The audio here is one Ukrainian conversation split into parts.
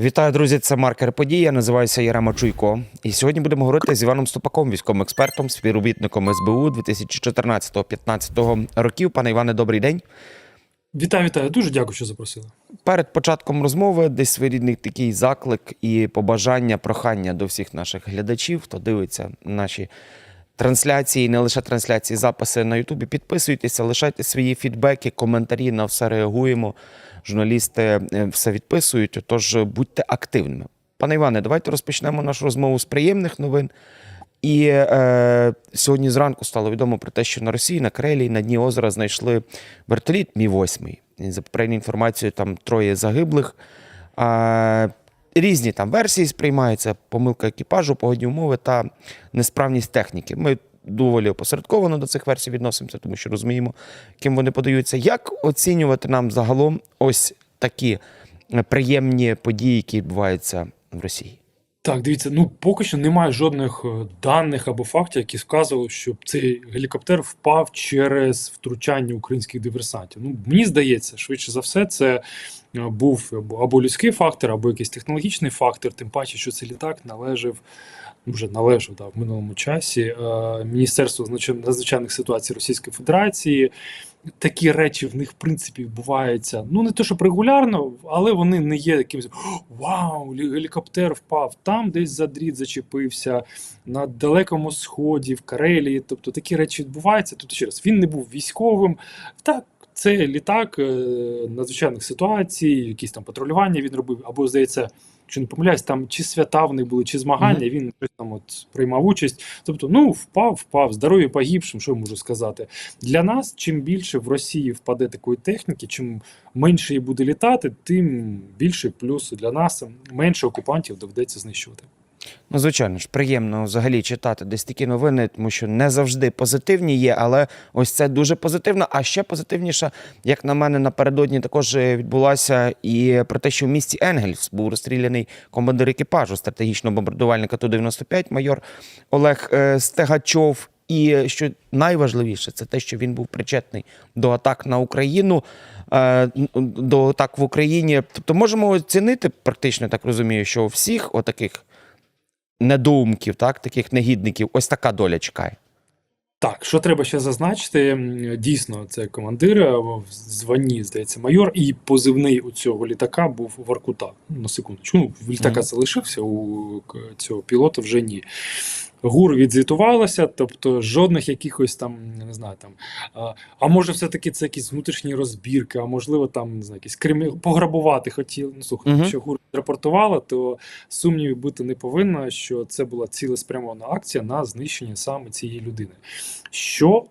Вітаю, друзі! Це маркер подій. Я називаюся Ярема Чуйко. І сьогодні будемо говорити з Іваном Ступаком, військовим експертом, співробітником СБУ 2014-15 років. Пане Іване, добрий день. Вітаю, вітаю. Дуже дякую, що запросили. Перед початком розмови десь своєрідний такий заклик і побажання, прохання до всіх наших глядачів, хто дивиться наші трансляції, не лише трансляції, записи на Ютубі. Підписуйтеся, лишайте свої фідбеки, коментарі, на все реагуємо. Журналісти е, все відписують, тож будьте активними. Пане Іване, давайте розпочнемо нашу розмову з приємних новин. І е, сьогодні зранку стало відомо про те, що на Росії, на Карелії, на дні озера знайшли вертоліт Мі 8 За попередньою інформацією, там троє загиблих. Е, різні там версії сприймаються: помилка екіпажу, погодні умови та несправність техніки. Ми доволі опосередковано до цих версій відносимося, тому що розуміємо, ким вони подаються. Як оцінювати нам загалом ось такі е, приємні події, які відбуваються в Росії? Так, дивіться, ну поки що немає жодних е, даних або фактів, які вказували, що цей гелікоптер впав через втручання українських диверсантів. Ну, мені здається, швидше за все, це е, був або, людський фактор, або якийсь технологічний фактор, тим паче, що цей літак належав. ну, Вже належав да, в минулому часі е, Міністерству надзвичайних ситуацій Російської Федерації. Такі речі в них в принципі відбуваються. Ну не то, щоб регулярно, але вони не є якимось вау, гелікоптер впав там, десь за дріт зачепився на далекому сході, в Карелії. Тобто такі речі відбуваються. Тобто ще раз, він не був військовим. Так, це літак е, надзвичайних ситуацій, якісь там патрулювання він робив, або здається. Якщо не помиляюсь, там чи свята в них були, чи змагання, він щось там от приймав участь. Тобто, ну впав, впав, здоров'я погибшим, що я можу сказати. Для нас, чим більше в Росії впаде такої техніки, чим менше її буде літати, тим більше плюс для нас менше окупантів доведеться знищувати. Ну, звичайно ж, приємно взагалі читати десь такі новини, тому що не завжди позитивні є, але ось це дуже позитивно. А ще позитивніше, як на мене, напередодні також е, відбулася і про те, що в місті Енгельс був розстріляний командир екіпажу стратегічного бомбардувальника Ту-95, майор Олег е, Стегачов. І е, що найважливіше, це те, що він був причетний до атак на Україну, до атак в Україні. Тобто можемо оцінити практично, так розумію, що у всіх отаких недоумків, так, таких негідників, ось така доля чекає. Так, що треба ще зазначити, дійсно, це командир е, в званні, здається, майор, і позивний у цього літака був Воркута. На секундочку. Ну, літака Мгм. залишився, у цього пілота вже ні. ГУР відзвітувалася, тобто жодних якихось там, не знаю, там. А, а може, все-таки це якісь внутрішні розбірки, а можливо, там не знаю, якісь кримі... пограбувати хотіли. Ну, слухайте, Мгм. якщо ГУР рапортувала, то сумнівів бути не повинно, що це була цілеспрямована акція на знищення саме цієї людини. Що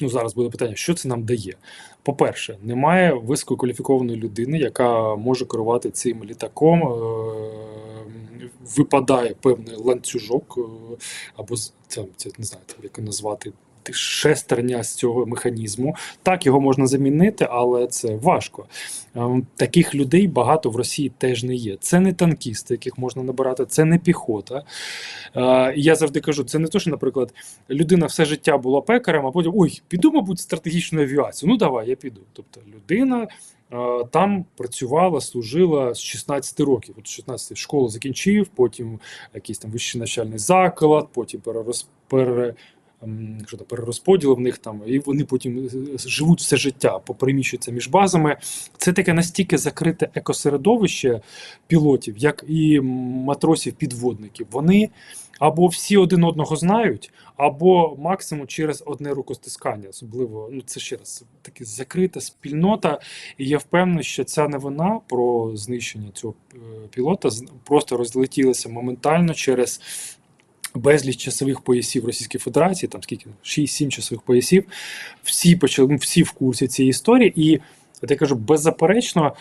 ну зараз буде питання, що це нам дає? По-перше, немає висококваліфікованої людини, яка може керувати цим літаком. Е, Випадає певний ланцюжок, е, або там, це, не знаю, як назвати. Шестерня з цього механізму. Так, його можна замінити, але це важко. Ем, Таких людей багато в Росії теж не є. Це не танкісти, яких можна набирати, це не піхота. Е, Я завжди кажу, це не то, що, наприклад, людина все життя була пекарем, а потім ой, піду, мабуть, стратегічну авіацію. Ну давай, я піду. Тобто людина е, там працювала, служила з 16 років. От 16 школу закінчив, потім якийсь там вищий навчальний заклад, потім перерос, пере, ем, що там, перерозподіл в них там, і вони потім е, живуть все життя, попереміщуються між базами. Це таке настільки закрите екосередовище пілотів, як і матросів-підводників. Вони або всі один одного знають, або максимум через одне рукостискання. Особливо, ну це ще раз таки закрита спільнота. І я впевнений, що ця новина про знищення цього е, пілота просто розлетілася моментально через. Безліч часових поясів Російської Федерації, там скільки 6-7 часових поясів. Всі почали, ну, всі в курсі цієї історії, і от я кажу, беззаперечно,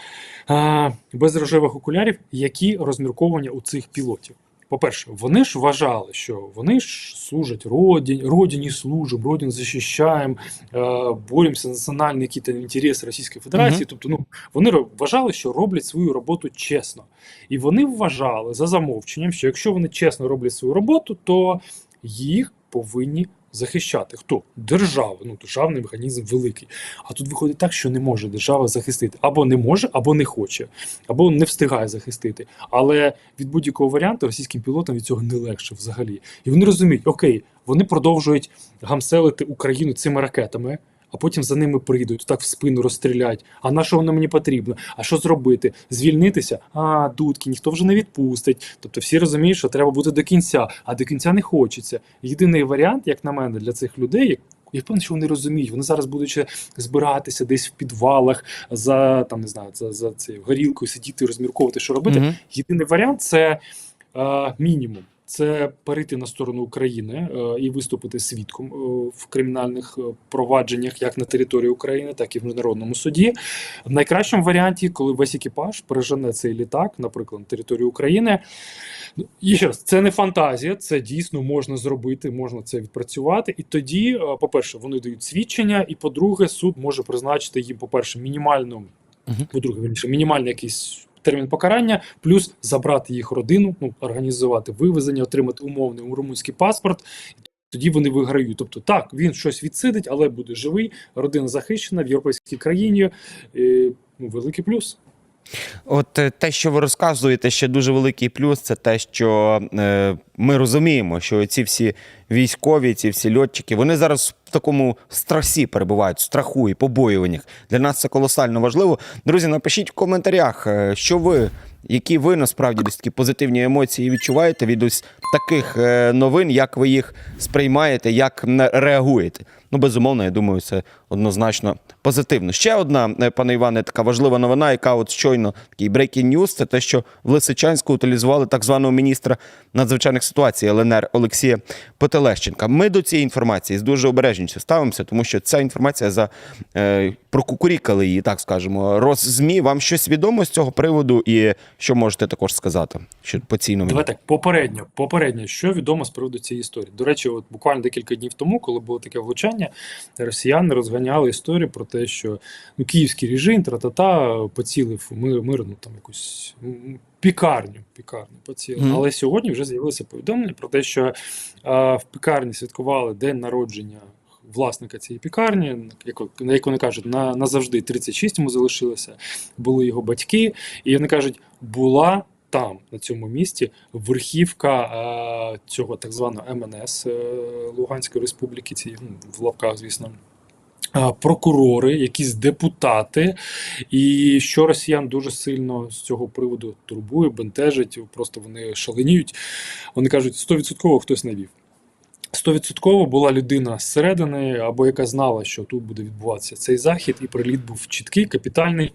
без рожевих окулярів, які розмірковані у цих пілотів. По-перше, вони ж вважали, що вони ж служать родині, родині служимо, родину захищаємо, е, боремося за національні якісь інтереси Російської Федерації. Мгм. Тобто, ну вони вважали, що роблять свою роботу чесно. І вони вважали за замовченням, що якщо вони чесно роблять свою роботу, то їх повинні захищати. Хто? Держава. Ну, державний механізм великий. А тут виходить так, що не може держава захистити. Або не може, або не хоче, або не встигає захистити. Але від будь-якого варіанту російським пілотам від цього не легше взагалі. І вони розуміють, окей, вони продовжують гамселити Україну цими ракетами. А потім за ними прийдуть, так в спину розстрілять. А на що воно мені потрібно? А що зробити? Звільнитися? А, дудки, ніхто вже не відпустить. Тобто всі розуміють, що треба бути до кінця, а до кінця не хочеться. Єдиний варіант, як на мене, для цих людей, я впевнений, що вони розуміють. Вони зараз будуть збиратися десь в підвалах за там не знаю, за, за цією горілкою, сидіти, розмірковувати, що робити. Мгм. Єдиний варіант це е, мінімум. Це перейти на сторону України е, і виступити свідком е, в кримінальних е, провадженнях як на території України, так і в міжнародному суді. В найкращому варіанті, коли весь екіпаж пережене цей літак, наприклад, на територію України. Ну, І ще раз, це не фантазія, це дійсно можна зробити, можна це відпрацювати. І тоді, по-перше, вони дають свідчення, і по-друге, суд може призначити їм, по-перше, мінімальну, Мгм. по-друге, мінімальний якийсь термін покарання, плюс забрати їх родину, ну, організувати вивезення, отримати умовний румунський паспорт. Тоді вони виграють. Тобто, так, він щось відсидить, але буде живий, родина захищена в європейській країні. е, ну, великий плюс. От е, те, що ви розказуєте, ще дуже великий плюс, це те, що е, ми розуміємо, що ці всі військові, ці всі льотчики, вони зараз в такому страсі перебувають, страху і побоюваннях. Для нас це колосально важливо. Друзі, напишіть в коментарях, е, що ви, які ви насправді такі позитивні емоції відчуваєте від ось таких е, новин, як ви їх сприймаєте, як реагуєте. Ну, безумовно, я думаю, це однозначно позитивно. Ще одна, е, пане Іване, така важлива новина, яка от щойно такий breaking news, це те, що в Лисичанську утилізували так званого міністра надзвичайних ситуацій ЛНР Олексія Потелещенка. Ми до цієї інформації з дуже обережністю ставимося, тому що ця інформація за е, прокукурікали її, так скажемо, роззмі. Вам щось відомо з цього приводу, і що можете також сказати? Що по цій новині? Давай так, попередньо, попередньо, що відомо з приводу цієї історії. До речі, от буквально декілька днів тому, коли було таке влучання, росіяни розганяли історію про те, що ну, київський режим тра-та-та поцілив мирну там якусь пікарню. Пікарню поцілив. Мгм. Але сьогодні вже з'явилося повідомлення про те, що а, в пікарні святкували день народження. Власника цієї пікарні, як, як вони кажуть, на, назавжди 36 йому залишилося, були його батьки, і вони кажуть, була там, на цьому місці, верхівка е, цього так званого МНС е, Луганської Республіки, ці ну, в лапках, звісно. Прокурори, якісь депутати, і що росіян дуже сильно з цього приводу турбує, бентежить, просто вони шаленіють. Вони кажуть, 100% хтось навів. 100% була людина зсередини, або яка знала, що тут буде відбуватися цей захід, і приліт був чіткий, капітальний.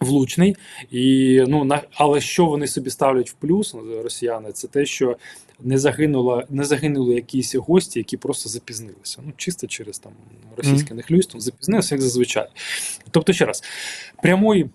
Влучний, і ну на але що вони собі ставлять в плюс росіяни, це те, що не загинуло, не загинули якісь гості, які просто запізнилися. Ну чисто через там російське нехлюйство, запізнилися, як зазвичай. Тобто, ще раз, прямої.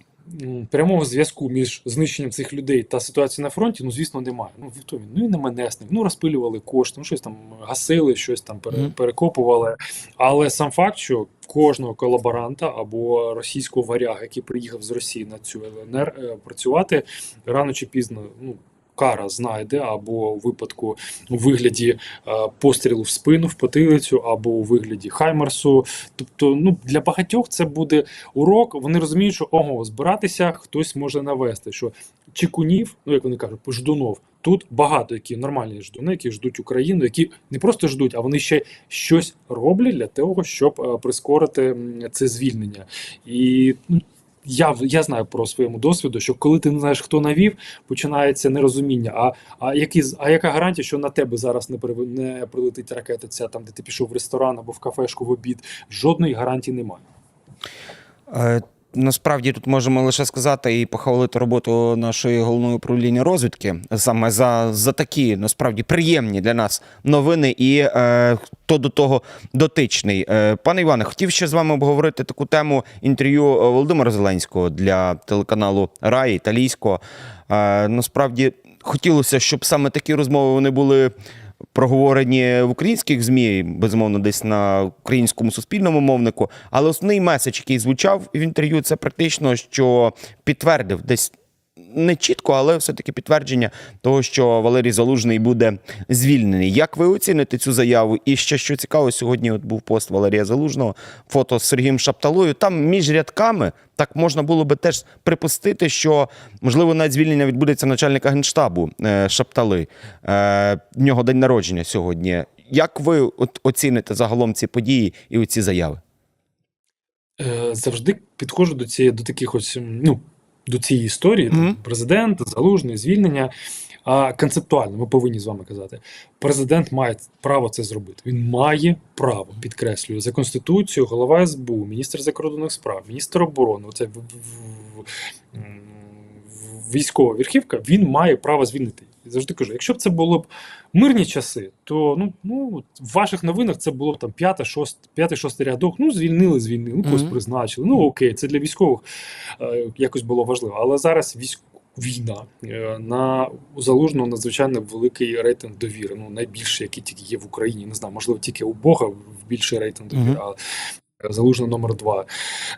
Прямого зв'язку між знищенням цих людей та ситуацією на фронті, ну звісно, немає. Ну хто він? Ну і не менесник, ну розпилювали кошти, ну щось там гасили, щось там пере, перекопували. Але сам факт, що кожного колаборанта або російського варяга, який приїхав з Росії на цю ЛНР е, працювати, рано чи пізно ну, кара знайде, або у випадку у вигляді е, пострілу в спину, в потилицю, або у вигляді Хаймарсу. Тобто, ну для багатьох це буде урок. Вони розуміють, що ого, збиратися хтось може навести. Що чекунів, ну як вони кажуть, ждунов. Тут багато які нормальні ждуни, які ждуть Україну, які не просто ждуть, а вони ще щось роблять для того, щоб е, прискорити це звільнення. І ну, я, я знаю про своєму досвіду, що коли ти не знаєш, хто навів, починається нерозуміння. А, а, які, а яка гарантія, що на тебе зараз не, при, не прилетить ракета, ця там, де ти пішов в ресторан або в кафешку в обід? Жодної гарантії немає. Насправді тут можемо лише сказати і похвалити роботу нашої головної управління розвідки саме за, за такі насправді приємні для нас новини, і е, хто до того дотичний. Е, пане Іване, хотів ще з вами обговорити таку тему інтерв'ю е, Володимира Зеленського для телеканалу Рай італійського. Е, насправді хотілося, щоб саме такі розмови вони були проговорені в українських ЗМІ, безумовно, десь на українському суспільному мовнику. Але основний меседж, який звучав в інтерв'ю, це практично, що підтвердив десь. Не чітко, але все-таки підтвердження того, що Валерій Залужний буде звільнений. Як ви оціните цю заяву? І ще що цікаво, сьогодні от був пост Валерія Залужного, фото з Сергієм Шапталою. Там між рядками так можна було би теж припустити, що можливо навіть звільнення відбудеться начальника генштабу е, Шаптали. Е, в нього день народження сьогодні. Як ви оціните загалом ці події і ці заяви? Е, завжди підходжу до цієї до таких ось ну до цієї історії. Мгм. Там, президент, залужний, звільнення. А концептуально ми повинні з вами казати, президент має право це зробити. Він має право, підкреслюю, за конституцією, голова СБУ, міністр закордонних справ, міністр оборони. Оце в, в, в- військова верхівка. Він має право звільнити. І завжди кажу, якщо б це було б мирні часи, то ну, ну в ваших новинах це було б там п'ятий, шост, п'ятий, шостий рядок. Ну звільнили, звільнили, ну когось призначили. Ну окей, це для військових е, якось було важливо. Але зараз військ... війна е, на у залужного надзвичайно великий рейтинг довіри. Ну найбільший, який тільки є в Україні. Не знаю, можливо, тільки у Бога більший рейтинг довіри. Мгм. А залужно номер два.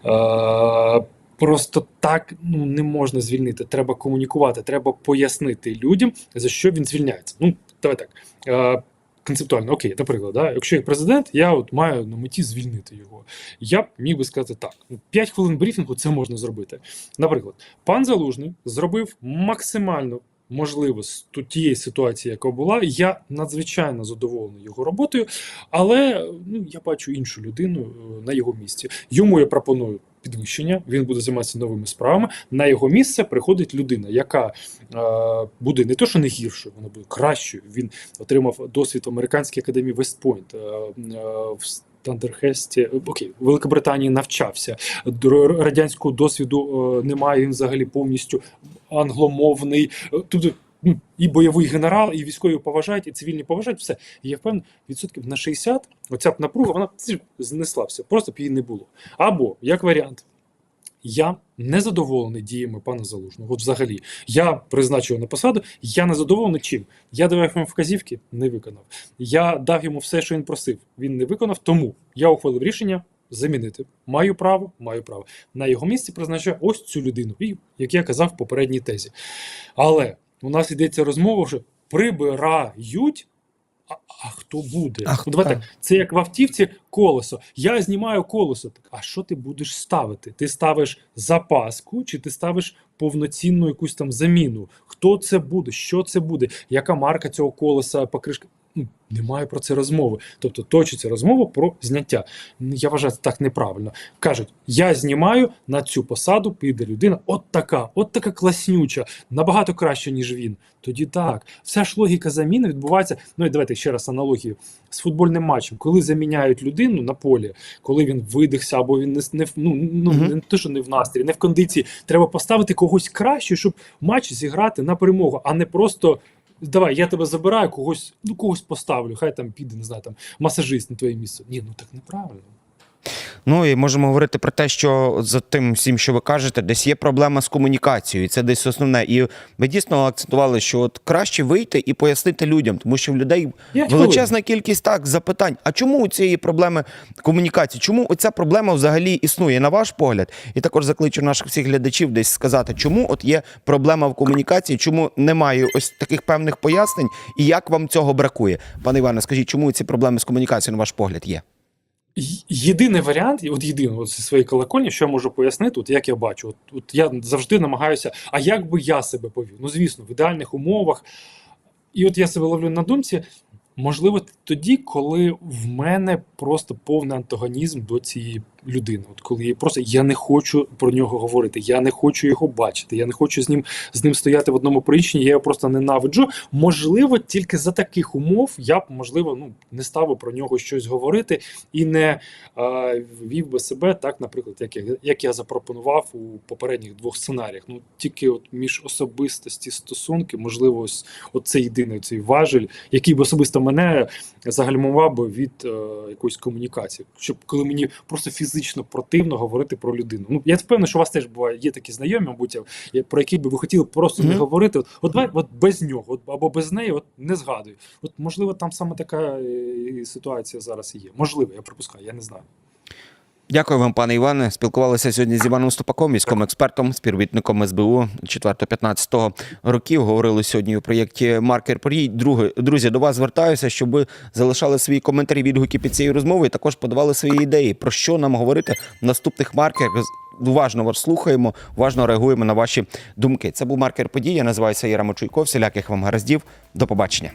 Е, Просто так ну не можна звільнити. Треба комунікувати, треба пояснити людям, за що він звільняється. Ну, давай так. Е, концептуально, окей, наприклад, да, якщо я президент, я от маю на меті звільнити його. Я б міг би сказати так: ну, 5 хвилин брифінгу це можна зробити. Наприклад, пан Залужний зробив максимально можливо з тієї ситуації, яка була. Я надзвичайно задоволений його роботою, але ну, я бачу іншу людину е, на його місці. Йому я пропоную підвищення, він буде займатися новими справами. На його місце приходить людина, яка е, буде не то, що не гіршою, вона буде кращою. Він отримав досвід в американській академії Вестпойнт. Е, е, в Стандерхесті, окей, в Великобританії навчався. Радянського досвіду е, немає. Він взагалі повністю англомовний. Е, Тобто ну, і бойовий генерал, і військові поважають, і цивільні поважають. Все. І я впевнений, відсотків на 60 оця б напруга вона знесла все, просто б її не було. Або як варіант. Я не задоволений діями пана Залужного. От взагалі, я призначив на посаду. Я не задоволений чим. Я давав йому вказівки, не виконав. Я дав йому все, що він просив. Він не виконав. Тому я ухвалив рішення замінити. Маю право, маю право. На його місці призначаю ось цю людину, як я казав в попередній тезі. Але у нас йдеться розмова, що прибирають. А, а хто буде? А ну, давай так. Це як в автівці колесо. Я знімаю колесо. Так, а що ти будеш ставити? Ти ставиш запаску, чи ти ставиш повноцінну якусь там заміну? Хто це буде? Що це буде? Яка марка цього колеса, покришка? Ну, немає про це розмови. Тобто точиться розмова про зняття. Я вважаю, це так неправильно. Кажуть, я знімаю на цю посаду, піде людина, от така, от така класнюча, набагато краще, ніж він. Тоді так. Вся ж логіка заміни відбувається. Ну і давайте ще раз аналогію з футбольним матчем. Коли заміняють людину на полі, коли він видихся, або він не, не ну, ну Мгм. не те, що не в настрій, не в кондиції. Треба поставити когось краще, щоб матч зіграти на перемогу, а не просто. Давай, я тебе забираю, когось, ну когось поставлю, хай там піде, не знаю, там масажист на твоє місце. Ні, ну так неправильно. Ну і можемо говорити про те, що за тим всім, що ви кажете, десь є проблема з комунікацією. і Це десь основне. І ви дійсно акцентували, що от краще вийти і пояснити людям, тому що в людей величезна кількість так запитань. А чому у цієї проблеми комунікації? Чому оця проблема взагалі існує, на ваш погляд? І також закличу наших всіх глядачів десь сказати, чому от є проблема в комунікації, чому немає ось таких певних пояснень, і як вам цього бракує? Пане Іване, скажіть, чому ці проблеми з комунікацією, на ваш погляд, є? Єдиний варіант, от єдиний от зі своєї колокольні, що я можу пояснити, от як я бачу, от, от я завжди намагаюся, а як би я себе повів? Ну, звісно, в ідеальних умовах. І от я себе ловлю на думці, можливо, тоді, коли в мене просто повний антагонізм до цієї людини. От коли я просто я не хочу про нього говорити, я не хочу його бачити, я не хочу з ним з ним стояти в одному приміщенні, я його просто ненавиджу. Можливо, тільки за таких умов я б, можливо, ну не став би про нього щось говорити і не е, вів би себе так, наприклад, як я, як я запропонував у попередніх двох сценаріях. Ну тільки от між особистості стосунки, можливо, ось от єдиний цей важель, який би особисто мене загальмував би від е, якоїсь комунікації, щоб коли мені просто фізично противно говорити про людину. Ну я впевнений, що у вас теж буває є такі знайомі, мабуть, про які би ви хотіли просто не говорити. От, от давай, от без нього, от або без неї, от не згадую. От можливо, там саме така е, ситуація зараз і є. Можливо, я припускаю, я не знаю. Дякую вам, пане Іване. Спілкувалися сьогодні з Іваном Ступаком, військовим експертом, співробітником СБУ 4-15 років. Говорили сьогодні у проєкті Маркер. Друге, друзі, до вас звертаюся, щоб ви залишали свої коментарі, відгуки під цією розмовою. Також подавали свої ідеї. Про що нам говорити в наступних маркерах. Уважно вас слухаємо, уважно реагуємо на ваші думки. Це був маркер подій. Я називаюся Єрема Чуйков. Всіляких вам гараздів. До побачення.